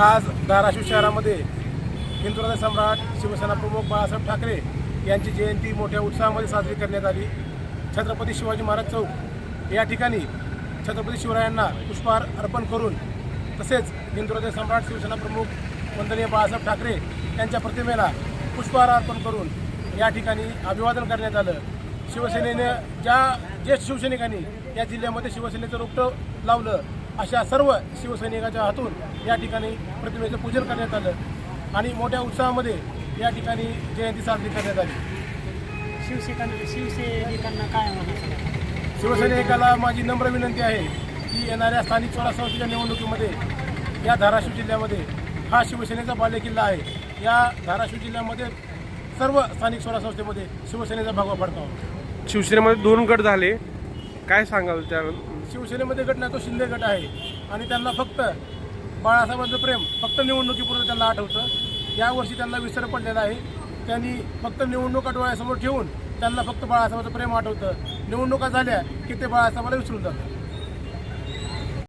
आज धाराशिव शहरामध्ये हिंदुराज सम्राट शिवसेना प्रमुख बाळासाहेब ठाकरे यांची जयंती मोठ्या उत्साहामध्ये साजरी करण्यात आली. छत्रपती शिवाजी महाराज चौक. या ठिकाणी छत्रपती शिवरायांना पुष्पहार अर्पण करून तसेच हिंदुराज सम्राट शिवसेना प्रमुख वंदनीय बाळासाहेब ठाकरे यांच्या प्रतिमेला पुष्पहार अर्पण करून या ठिकाणी अभिवादन करण्यात आलं. शिवसेनेनं ज्या ज्येष्ठ शिवसैनिकांनी या जिल्ह्यामध्ये शिवसेनेचं रोपटं लावलं अशा सर्व शिवसैनिकाच्या हातून या ठिकाणी प्रतिमेचं पूजन करण्यात आलं आणि मोठ्या उत्साहामध्ये या ठिकाणी जयंती साजरी करण्यात आली. शिवसेना शिवसैनिकांना काय म्हणायचं? शिवसैनिकाला माझी नम्र विनंती आहे की येणाऱ्या स्थानिक स्वराज्य संस्थेच्या निवडणुकीमध्ये या धाराशिव जिल्ह्यामध्ये हा शिवसेनेचा बालेकिल्ला आहे. या धाराशिव जिल्ह्यामध्ये सर्व स्थानिक स्वराज्य संस्थेमध्ये शिवसेनेचा भगवा फडकावा. शिवसेनेमध्ये दोन गट झाले. काय सांगाल त्या शिवसेनेमध्ये गट नाही तो शिंदे गट आहे. आणि त्यांना फक्त बाळासाहेबांचं प्रेम फक्त निवडणुकीपुरतं त्यांना आठवतं. यावर्षी त्यांना विसर पडलेला आहे. त्यांनी फक्त निवडणुका डोळ्यासमोर ठेवून त्यांना फक्त बाळासाहेबांचं प्रेम आठवतं. निवडणुका झाल्या की ते बाळासाहेबाला विसरून जातात.